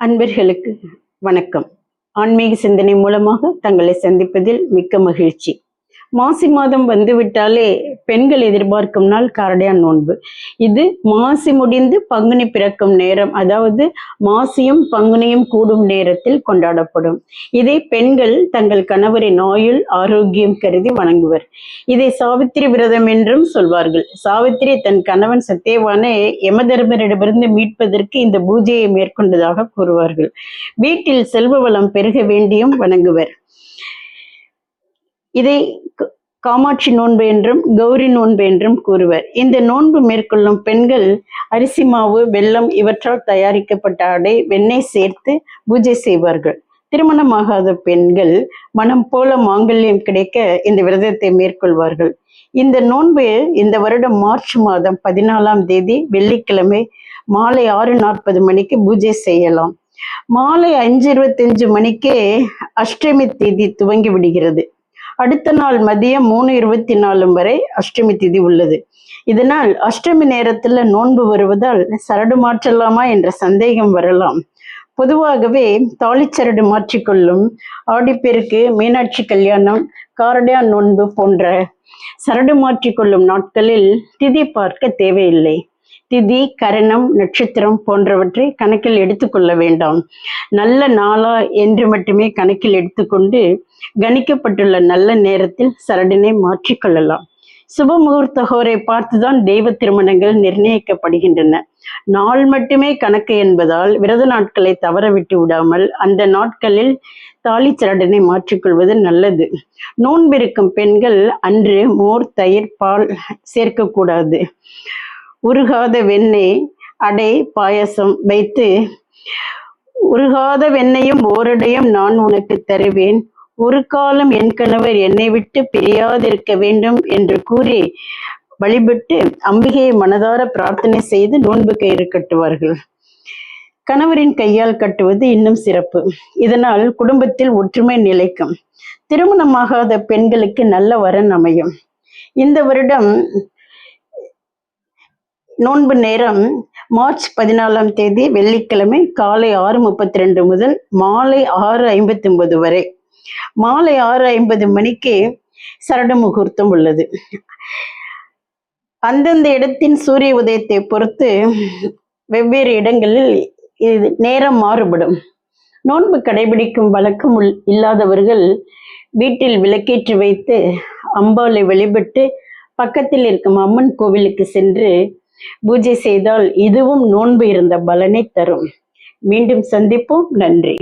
அன்பர்களுக்கு வணக்கம். ஆன்மீக சிந்தனை மூலமாக தங்களை சந்திப்பதில் மிக்க மகிழ்ச்சி. மாசி மாதம் வந்துவிட்டாலே பெண்கள் எதிர்பார்க்கும் நாள் காரடையான் நோன்பு. இது மாசி முடிந்து பங்குனி பிறக்கும் நேரம் அதாவது மாசியும் பங்குனியும் கூடும் நேரத்தில் கொண்டாடப்படும். இதை பெண்கள் தங்கள் கணவரின் ஆயுள் ஆரோக்கியம் கருதி வணங்குவர். இதை சாவித்திரி விரதம் என்றும் சொல்வார்கள். சாவித்திரி தன் கணவன் சத்தியவானை யமதர்மரிடமிருந்து மீட்பதற்கு இந்த பூஜையை மேற்கொண்டதாக கூறுவார்கள். வீட்டில் செல்வ வளம் பெருக வேண்டியும் வணங்குவர். இதை காமாட்சி நோன்பு என்றும் கௌரி நோன்பு என்றும் கூறுவர். இந்த நோன்பு மேற்கொள்ளும் பெண்கள் அரிசி மாவு வெல்லம் இவற்றால் தயாரிக்கப்பட்ட ஆடை வெண்ணெய் சேர்த்து பூஜை செய்வார்கள். திருமணமாகாத பெண்கள் மனம் போல மாங்கல்யம் கிடைக்க இந்த விரதத்தை மேற்கொள்வார்கள். இந்த நோன்பு இந்த வருடம் மார்ச் மாதம் பதினாலாம் தேதி வெள்ளிக்கிழமை மாலை ஆறு நாற்பது மணிக்கு பூஜை செய்யலாம். மாலை அஞ்சு இருபத்தஞ்சு மணிக்கே அஷ்டமி தேதி துவங்கி விடுகிறது. அடுத்த நாள் மதியம் மூணு இருபத்தி நாலு வரை அஷ்டமி திதி உள்ளது. இதனால் அஷ்டமி நேரத்துல நோன்பு வருவதால் சரடு மாற்றலாமா என்ற சந்தேகம் வரலாம். பொதுவாகவே தாளிச்சரடு மாற்றிக்கொள்ளும் ஆடிப்பெருக்கு மீனாட்சி கல்யாணம் காரடையான் நோன்பு போன்ற சரடு மாற்றிக்கொள்ளும் நாட்களில் திதி பார்க்க தேவையில்லை. திதி கரணம் நட்சத்திரம் போன்றவற்றை கணக்கில் எடுத்துக்கொள்ள வேண்டாம். நல்ல நாளா என்று மட்டுமே கணக்கில் எடுத்துக்கொண்டு கணிக்கப்பட்டுள்ள நல்ல நேரத்தில் சரடினை மாற்றிக்கொள்ளலாம் சுப முகூர்த்த ஹோரை பார்த்துதான் தெய்வ திருமணங்கள் நிர்ணயிக்கப்படுகின்றன. நாள் மட்டுமே கணக்கு என்பதால் விரத நாட்களை தவற விட்டு விடாமல் அந்த நாட்களில் தாலி சரடனை மாற்றிக்கொள்வது நல்லது. நோன்பிருக்கும் பெண்கள் அன்று மோர் தயிர் பால் சேர்க்கக்கூடாது உருகாத வெண்ணெய் அடை பாயசம் வைத்து. உருகாத வெண்ணையும் ஓரடையும் நான் உனக்கு தருவேன். ஒரு காலம் என் கணவர் என்னை விட்டு பிரியாதிருக்க வேண்டும் என்று கூறி வழிபட்டு அம்பிகையை மனதார பிரார்த்தனை செய்து நோன்பு கயிறு கட்டுவார்கள். கணவரின் கையால் கட்டுவது இன்னும் சிறப்பு. இதனால் குடும்பத்தில் ஒற்றுமை நிலைக்கும். திருமணமாகாத பெண்களுக்கு நல்ல வரன் அமையும். இந்த வருடம் நோன்பு நேரம் மார்ச் பதினாலாம் தேதி வெள்ளிக்கிழமை காலை ஆறு முப்பத்தி ரெண்டு முதல் மாலை ஆறு ஐம்பத்தி ஒன்பது வரை. மாலை ஆறு ஐம்பது மணிக்கு சரட முகூர்த்தம் உள்ளது. அந்தந்த இடத்தின் சூரிய உதயத்தை பொறுத்து வெவ்வேறு இடங்களில் இது நேரம் மாறுபடும். நோன்பு கடைபிடிக்கும் வழக்கம் உள்- இல்லாதவர்கள் வீட்டில் விளக்கேற்றி வைத்து அம்பாளை வழிபட்டு பக்கத்தில் இருக்கும் அம்மன் கோவிலுக்கு சென்று பூஜை செய்தால் இதுவும் நோன்பு இருந்த பலனை தரும். மீண்டும் சந்திப்போம். நன்றி.